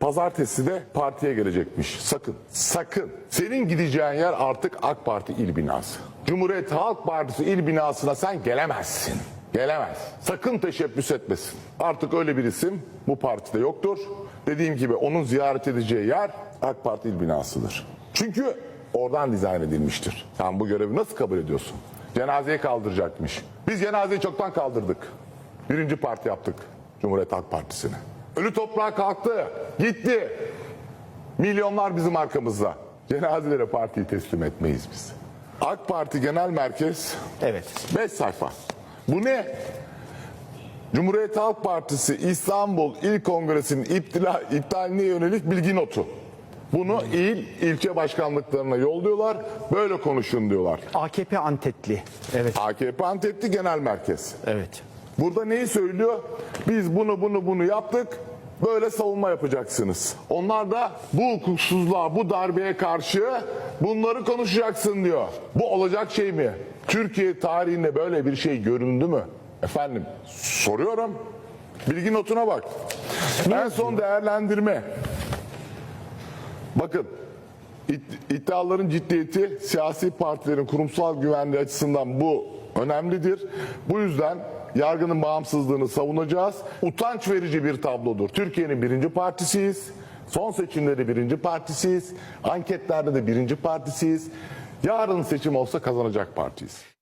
Pazartesi de partiye gelecekmiş. Sakın, sakın. Senin gideceğin yer artık AK Parti il binası. Cumhuriyet Halk Partisi il binasına sen gelemezsin. Gelemez. Sakın teşebbüs etmesin. Artık öyle bir isim bu partide yoktur. Dediğim gibi onun ziyaret edeceği yer AK Parti il binasıdır. Çünkü oradan dizayn edilmiştir. Sen bu görevi nasıl kabul ediyorsun? Cenazeyi kaldıracakmış. Biz cenazeyi çoktan kaldırdık. Birinci parti yaptık Cumhuriyet Halk Partisi'ni. Ölü toprağa kalktı, gitti. Milyonlar bizim arkamızda. Cenazelere partiyi teslim etmeyiz biz. AK Parti Genel Merkez Evet. 5 sayfa. Bu ne? Cumhuriyet Halk Partisi İstanbul İl Kongresi'nin iptila, iptaline yönelik bilgi notu. Bunu il, ilçe başkanlıklarına yolluyorlar. Böyle konuşun diyorlar. AKP Antetli. Evet. AKP Antep'ti Genel Merkez. Evet. Burada neyi söylüyor? Biz bunu bunu bunu yaptık. Böyle savunma yapacaksınız. Onlar da bu hukuksuzluğa, bu darbeye karşı bunları konuşacaksın diyor. Bu olacak şey mi? Türkiye tarihinde böyle bir şey göründü mü? Efendim soruyorum. Bilgi notuna bak. En son değerlendirme. Bakın İd- iddiaların ciddiyeti siyasi partilerin kurumsal güvenliği açısından bu önemlidir. Bu yüzden yargının bağımsızlığını savunacağız. Utanç verici bir tablodur. Türkiye'nin birinci partisiyiz. Son seçimleri birinci partisiyiz. Anketlerde de birinci partisiyiz. Yarın seçim olsa kazanacak partiyiz.